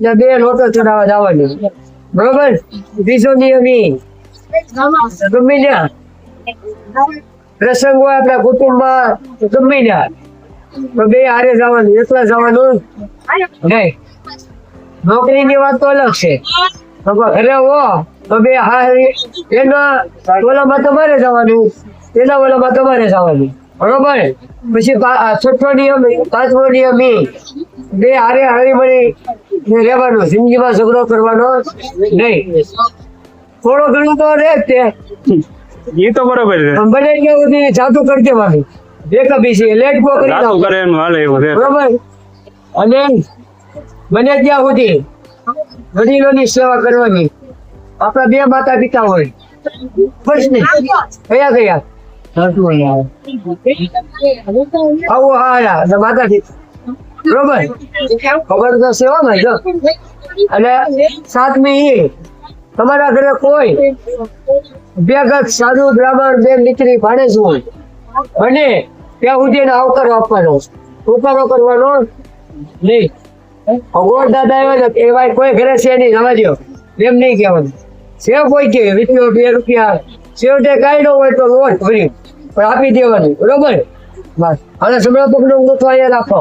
ને બે લોટો ચડાવવા જવાની. બરોબર? બીજો નિયમ ગમે ત્યાં. પ્રસંગ હોય આપણા કુટુંબમાં ગમે ત્યાં. બે હારે જવાનું, એકલા જવાનું નહીં. નોકરીની વાત તો અલગ છે. ઘરે હો, તો બે હારે, એના ઓલામાં તમારે જવાનું, એના ઓલામાં તમારે જવાનું. બરોબર? પછી છઠ્ઠો નિયમ, પાંચમો નિયમ બે હારે હળી મળી ને રહેવાનું જિંદગીમાં ઝઘડો કરવાનો નહીં. થોડો ઘણો તો રહે જ તે. એ તો બરોબર છે. બને ત્યાં સુધી જાતું કરી દેવાનું. કભી છે લેટ ગો કરી જાતું કરે એનું હાલે એવું છે. બરોબર? અને બને ત્યાં સુધી વડીલોની સેવા કરવાની. આપણા બે માતા પિતા હોય. બસ નહીં. કયા કયા આવો હા માતા માતા બરોબર? ખબર તો સેવામાં જો. અને સાતમી તમારા ઘરે કોઈ બેગત સાધુ, બ્રાહ્મણ, બે દીકરી ભાણેજ હોય અને ત્યાં સુધી એને આવકારો આપવાનો. ઉપકારો કરવાનો નહીં. ભગવાન દાદા એવા એવા કોઈ ઘરે છે નહીં સમજ્યો એમ નહીં કહેવાનું. સેવ કોઈ કે વીસો બે રૂપિયા સેવટે કાંઈ ન હોય તો લોટ ભરી પણ આપી દેવાની, બરોબર? બસ. અને સમય પગનું અહીંયા રાખો.